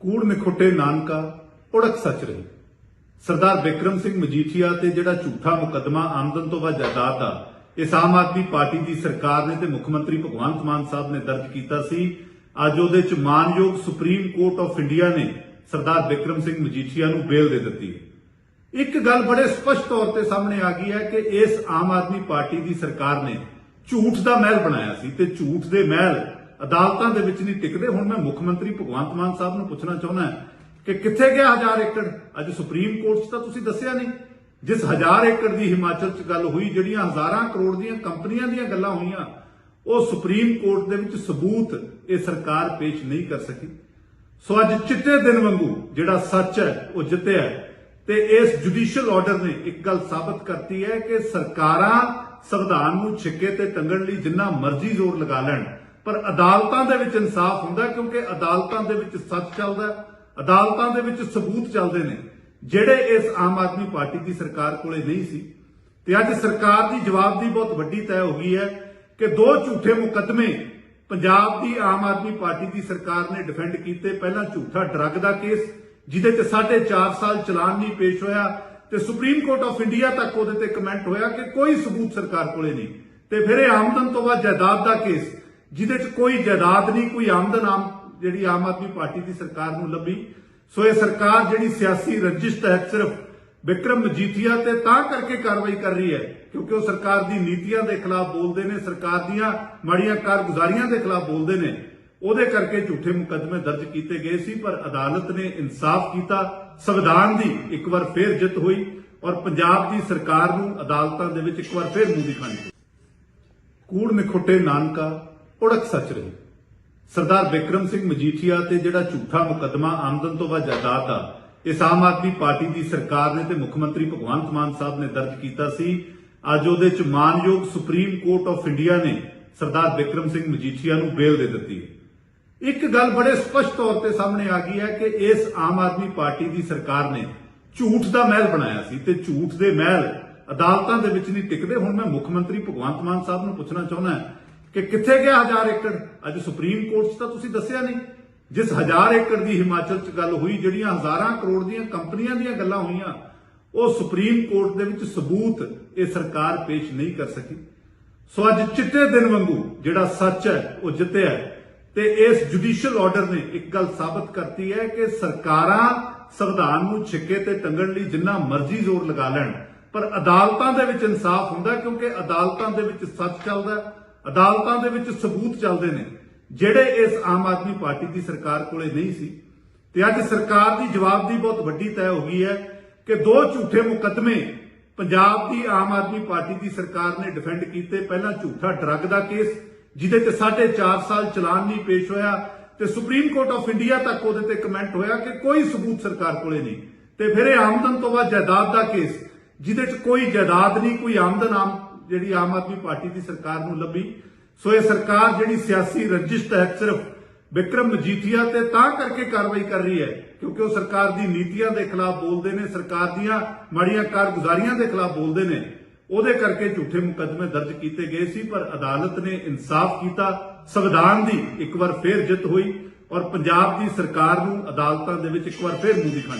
ਕੂੜ ਨਿਖੁੱਟੇ ਨਾਨਕਾ ਉੜਕ ਸੱਚ ਰਹੀ। ਸਰਦਾਰ ਬਿਕਰਮ ਸਿੰਘ ਮਜੀਠੀਆ ਤੇ ਜਿਹੜਾ ਝੂਠਾ ਮੁਕੱਦਮਾ ਆਮਦਨ ਤੋਂ ਵੱਧ ਜਾਇਦਾਦ ਦਾ ਇਸ ਆਮ ਆਦਮੀ ਪਾਰਟੀ ਦੀ ਸਰਕਾਰ ਨੇ ਤੇ ਮੁੱਖ ਮੰਤਰੀ ਭਗਵੰਤ ਮਾਨ ਸਾਹਿਬ ਨੇ ਦਰਜ ਕੀਤਾ ਸੀ, ਅੱਜ ਉਹਦੇ ਚ ਮਾਨਯੋਗ ਸੁਪਰੀਮ ਕੋਰਟ ਆਫ ਇੰਡੀਆ ਨੇ ਸਰਦਾਰ ਬਿਕਰਮ ਸਿੰਘ ਮਜੀਠੀਆ ਨੂੰ ਬੇਲ ਦੇ ਦਿੱਤੀ ਹੈ। ਇੱਕ ਗੱਲ ਬੜੇ ਸਪਸ਼ਟ ਤੌਰ ਤੇ ਸਾਹਮਣੇ ਆ ਗਈ ਹੈ ਕਿ ਇਸ ਆਮ ਆਦਮੀ ਪਾਰਟੀ ਦੀ ਸਰਕਾਰ ਨੇ ਝੂਠ ਦਾ ਮਹਿਲ ਬਣਾਇਆ ਸੀ ਤੇ ਝੂਠ ਦੇ ਮਹਿਲ ਅਦਾਲਤਾਂ ਦੇ ਵਿੱਚ ਨਹੀਂ ਟਿਕਦੇ। ਹੁਣ ਮੈਂ ਮੁੱਖ ਮੰਤਰੀ ਭਗਵੰਤ ਮਾਨ ਸਾਹਿਬ ਨੂੰ ਪੁੱਛਣਾ ਚਾਹੁੰਦਾ ਕਿ ਕਿੱਥੇ ਗਿਆ ਹਜ਼ਾਰ ਏਕੜ? ਅੱਜ ਸੁਪਰੀਮ ਕੋਰਟ 'ਚ ਤਾਂ ਤੁਸੀਂ ਦੱਸਿਆ ਨਹੀਂ। ਜਿਸ ਹਜ਼ਾਰ ਏਕੜ ਦੀ ਹਿਮਾਚਲ 'ਚ ਗੱਲ ਹੋਈ, ਜਿਹੜੀਆਂ ਹਜ਼ਾਰਾਂ ਕਰੋੜ ਦੀਆਂ ਕੰਪਨੀਆਂ ਦੀਆਂ ਗੱਲਾਂ ਹੋਈਆਂ, ਉਹ ਸੁਪਰੀਮ ਕੋਰਟ ਦੇ ਵਿੱਚ ਸਬੂਤ ਇਹ ਸਰਕਾਰ ਪੇਸ਼ ਨਹੀਂ ਕਰ ਸਕੀ। ਸੋ ਅੱਜ ਚਿੱਟੇ ਦਿਨ ਵਾਂਗੂ ਜਿਹੜਾ ਸੱਚ ਹੈ, ਉਹ ਜਿੱਤਿਆ ਤੇ ਇਸ ਜੁਡੀਸ਼ੀਅਲ ਆਰਡਰ ਨੇ ਇੱਕ ਗੱਲ ਸਾਬਤ ਕਰਤੀ ਹੈ ਕਿ ਸਰਕਾਰਾਂ ਸੰਵਿਧਾਨ ਨੂੰ ਛਿੱਕੇ ਤੇ ਟੰਗਣ ਲਈ ਜਿੰਨਾ ਮਰਜ਼ੀ ਜ਼ੋਰ ਲਗਾ ਲੈਣ ਪਰ ਅਦਾਲਤਾਂ ਦੇ ਵਿੱਚ ਇਨਸਾਫ ਹੁੰਦਾ ਕਿਉਂਕਿ ਅਦਾਲਤਾਂ ਦੇ ਵਿੱਚ ਸੱਚ ਚੱਲਦਾ ਅਦਾਲਤਾਂ ਦੇ ਵਿੱਚ ਸਬੂਤ ਚੱਲਦੇ ਨੇ। ਜਿਹੜੇ ਇਸ ਆਮ ਆਦਮੀ ਪਾਰਟੀ ਦੀ ਸਰਕਾਰ ਕੋਲੇ ਨਹੀਂ ਸੀ, ਤੇ ਅੱਜ ਸਰਕਾਰ ਦੀ ਜਵਾਬ ਦੀ ਬਹੁਤ ਵੱਡੀ ਤੈਅ ਹੋ ਗਈ ਹੈ ਕਿ ਦੋ ਝੂਠੇ ਮੁਕੱਦਮੇ ਪੰਜਾਬ ਦੀ ਆਮ ਆਦਮੀ ਪਾਰਟੀ ਦੀ ਸਰਕਾਰ ਨੇ ਡਿਫੈਂਡ ਕੀਤੇ। ਪਹਿਲਾਂ ਝੂਠਾ ਡਰੱਗ ਦਾ ਕੇਸ ਜਿਹਦੇ ਚ 4.5 ਸਾਲ ਚਲਾਨ ਨਹੀਂ ਪੇਸ਼ ਹੋਇਆ ਤੇ ਸੁਪਰੀਮ ਕੋਰਟ ਆਫ ਇੰਡੀਆ ਤੱਕ ਉਹਦੇ ਤੇ ਕਮੈਂਟ ਹੋਇਆ ਕਿ ਕੋਈ ਸਬੂਤ ਸਰਕਾਰ ਕੋਲੇ ਨਹੀਂ। ਤੇ ਫਿਰ ਇਹ ਆਮਦਨ ਤੋਂ ਬਾਅਦ ਜਾਇਦਾਦ ਦਾ ਕੇਸ ਜਿਹਦੇ ਚ ਕੋਈ ਜਾਇਦਾਦ ਨਹੀਂ, ਕੋਈ ਆਮਦਨ ਆਮ ਜਿਹੜੀ ਆਮ ਆਦਮੀ ਪਾਰਟੀ ਦੀ ਸਰਕਾਰ ਨੂੰ ਲੱਭੀ। ਸੋ ਇਹ ਸਰਕਾਰ ਜਿਹੜੀ ਸਿਆਸੀ ਰੰਜਿਸ਼ ਤਹਿਤ ਸਿਰਫ ਵਿਕਰਮ ਮਜੀਠੀਆ ਤੇ ਤਾਂ ਕਰਕੇ ਕਾਰਵਾਈ ਕਰ ਰਹੀ ਹੈ, ਕਿਉਂਕਿ ਉਹ ਸਰਕਾਰ ਦੀ ਨੀਤੀਆਂ ਦੇ ਖਿਲਾਫ ਬੋਲਦੇ ਨੇ, ਸਰਕਾਰ ਦੀਆਂ ਮਾੜੀਆਂ ਕਾਰਗੁਜ਼ਾਰੀਆਂ ਦੇ ਖਿਲਾਫ ਬੋਲਦੇ ਨੇ। ਉਹਦੇ ਕਰਕੇ ਝੂਠੇ ਮੁਕੱਦਮੇ ਦਰਜ ਕੀਤੇ ਗਏ ਸੀ, ਪਰ ਅਦਾਲਤ ਨੇ ਇਨਸਾਫ ਕੀਤਾ, ਸੰਵਿਧਾਨ ਦੀ ਇੱਕ ਵਾਰ ਫੇਰ ਜਿੱਤ ਹੋਈ ਔਰ ਪੰਜਾਬ ਦੀ ਸਰਕਾਰ ਨੂੰ ਅਦਾਲਤਾਂ ਦੇ ਵਿੱਚ ਇੱਕ ਵਾਰ ਫੇਰ ਮੂੰਹ ਦਿਖਾਣੀ ਕੂੜ ਨਿਖੁੱਟੇ ਨਾਨਕਾ ਉੜਕ ਸੱਚ ਰਹੀ। ਸਰਦਾਰ ਬਿਕਰਮ ਸਿੰਘ ਮਜੀਠੀਆ ਤੇ ਜਿਹੜਾ ਝੂਠਾ ਮੁਕੱਦਮਾ ਆਮਦਨ ਤੋਂ ਵੱਧ ਜਾਇਦਾਦ ਦਾ ਇਸ ਆਮ ਆਦਮੀ ਪਾਰਟੀ ਦੀ ਸਰਕਾਰ ਨੇ ਤੇ ਮੁੱਖ ਮੰਤਰੀ ਭਗਵੰਤ ਮਾਨ ਸਾਹਿਬ ਨੇ ਦਰਜ ਕੀਤਾ ਸੀ। ਅੱਜ ਉਹਦੇ ਚ ਮਾਨਯੋਗ ਸੁਪਰੀਮ ਕੋਰਟ ਆਫ ਇੰਡੀਆ ਨੇ ਸਰਦਾਰ ਬਿਕਰਮ ਸਿੰਘ ਮਜੀਠੀਆ ਨੂੰ ਬੇਲ ਦੇ ਦਿੱਤੀ ਇੱਕ ਗੱਲ ਬੜੇ ਸਪਸ਼ਟ ਤੌਰ ਤੇ ਸਾਹਮਣੇ ਆ ਗਈ ਹੈ ਕਿ ਇਸ ਆਮ ਆਦਮੀ ਪਾਰਟੀ ਦੀ ਸਰਕਾਰ ਨੇ ਝੂਠ ਦਾ ਮਹਿਲ ਬਣਾਇਆ ਸੀ ਤੇ ਝੂਠ ਦੇ ਮਹਿਲ ਅਦਾਲਤਾਂ ਦੇ ਵਿੱਚ ਨਹੀਂ ਟਿਕਦੇ। ਹੁਣ ਮੈਂ ਮੁੱਖ ਮੰਤਰੀ ਭਗਵੰਤ ਮਾਨ ਸਾਹਿਬ ਨੂੰ ਪੁੱਛਣਾ ਚਾਹੁੰਦਾ ਕਿ ਕਿੱਥੇ ਗਿਆ ਹਜ਼ਾਰ ਏਕੜ? ਅੱਜ ਸੁਪਰੀਮ ਕੋਰਟ 'ਚ ਤਾਂ ਤੁਸੀਂ ਦੱਸਿਆ ਨਹੀਂ। ਜਿਸ ਹਜ਼ਾਰ ਏਕੜ ਦੀ ਹਿਮਾਚਲ 'ਚ ਗੱਲ ਹੋਈ, ਜਿਹੜੀਆਂ ਹਜ਼ਾਰਾਂ ਕਰੋੜ ਦੀਆਂ ਕੰਪਨੀਆਂ ਦੀਆਂ ਗੱਲਾਂ ਹੋਈਆਂ, ਉਹ ਸੁਪਰੀਮ ਕੋਰਟ ਦੇ ਵਿੱਚ ਸਬੂਤ ਇਹ ਸਰਕਾਰ ਪੇਸ਼ ਨਹੀਂ ਕਰ ਸਕੀ। ਸੋ ਅੱਜ ਚਿੱਟੇ ਦਿਨ ਵਾਂਗੂ ਜਿਹੜਾ ਸੱਚ ਹੈ, ਉਹ ਜਿੱਤਿਆ ਤੇ ਇਸ ਜੁਡੀਸ਼ੀਅਲ ਆਰਡਰ ਨੇ ਇੱਕ ਗੱਲ ਸਾਬਤ ਕਰਤੀ ਹੈ ਕਿ ਸਰਕਾਰਾਂ ਸੰਵਿਧਾਨ ਨੂੰ ਛਿੱਕੇ ਤੇ ਟੰਗਣ ਲਈ ਜਿੰਨਾ ਮਰਜ਼ੀ ਜ਼ੋਰ ਲਗਾ ਲੈਣ, ਪਰ ਅਦਾਲਤਾਂ ਦੇ ਵਿੱਚ ਇਨਸਾਫ ਹੁੰਦਾ ਕਿਉਂਕਿ ਅਦਾਲਤਾਂ ਦੇ ਵਿੱਚ ਸੱਚ ਚੱਲਦਾ ਅਦਾਲਤਾਂ ਦੇ ਵਿੱਚ ਸਬੂਤ ਚੱਲਦੇ ਨੇ, ਜਿਹੜੇ ਇਸ ਆਮ ਆਦਮੀ ਪਾਰਟੀ ਦੀ ਸਰਕਾਰ ਕੋਲੇ ਨਹੀਂ ਸੀ। ਤੇ ਅੱਜ ਸਰਕਾਰ ਦੀ ਜਵਾਬ ਦੀ ਬਹੁਤ ਵੱਡੀ ਤੈਅ ਹੋ ਗਈ ਹੈ ਕਿ ਦੋ ਝੂਠੇ ਮੁਕੱਦਮੇ ਪੰਜਾਬ ਦੀ ਆਮ ਆਦਮੀ ਪਾਰਟੀ ਦੀ ਸਰਕਾਰ ਨੇ ਡਿਫੈਂਡ ਕੀਤੇ। ਪਹਿਲਾਂ ਝੂਠਾ ਡਰੱਗ ਦਾ ਕੇਸ ਜਿਹਦੇ ਚ 4.5 ਸਾਲ ਚਲਾਨ ਨਹੀਂ ਪੇਸ਼ ਹੋਇਆ ਤੇ ਸੁਪਰੀਮ ਕੋਰਟ ਆਫ ਇੰਡੀਆ ਤੱਕ ਉਹਦੇ ਤੇ ਕਮੈਂਟ ਹੋਇਆ ਕਿ ਕੋਈ ਸਬੂਤ ਸਰਕਾਰ ਕੋਲੇ ਨਹੀਂ। ਤੇ ਫਿਰ ਇਹ ਆਮਦਨ ਤੋਂ ਬਾਅਦ ਜਾਇਦਾਦ ਦਾ ਕੇਸ ਜਿਹਦੇ ਚ ਕੋਈ ਜਾਇਦਾਦ ਨਹੀਂ, ਕੋਈ ਆਮਦਨ ਆਮ ਜਿਹੜੀ ਆਮ ਆਦਮੀ ਪਾਰਟੀ ਦੀ ਸਰਕਾਰ ਨੂੰ ਲੱਭੀ। ਸੋ ਇਹ ਸਰਕਾਰ ਜਿਹੜੀ ਸਿਆਸੀ ਰੰਜਿਸ਼ ਤਹਿਤ ਸਿਰਫ ਵਿਕਰਮ ਮਜੀਠੀਆ ਤੇ ਤਾਂ ਕਰਕੇ ਕਾਰਵਾਈ ਕਰ ਰਹੀ ਹੈ, ਕਿਉਂਕਿ ਉਹ ਸਰਕਾਰ ਦੀ ਨੀਤੀਆਂ ਦੇ ਖਿਲਾਫ ਬੋਲਦੇ ਨੇ, ਸਰਕਾਰ ਦੀਆਂ ਮਾੜੀਆਂ ਕਾਰਗੁਜ਼ਾਰੀਆਂ ਦੇ ਖਿਲਾਫ ਬੋਲਦੇ ਨੇ। ਉਹਦੇ ਕਰਕੇ ਝੂਠੇ ਮੁਕੱਦਮੇ ਦਰਜ ਕੀਤੇ ਗਏ ਸੀ, ਪਰ ਅਦਾਲਤ ਨੇ ਇਨਸਾਫ ਕੀਤਾ। ਸੰਵਿਧਾਨ ਦੀ ਇੱਕ ਵਾਰ ਫੇਰ ਜਿੱਤ ਹੋਈ ਔਰ ਪੰਜਾਬ ਦੀ ਸਰਕਾਰ ਨੂੰ ਅਦਾਲਤਾਂ ਦੇ ਵਿੱਚ ਇੱਕ ਵਾਰ ਫੇਰ ਮੂੰਹ ਦਿਖਾਣੀ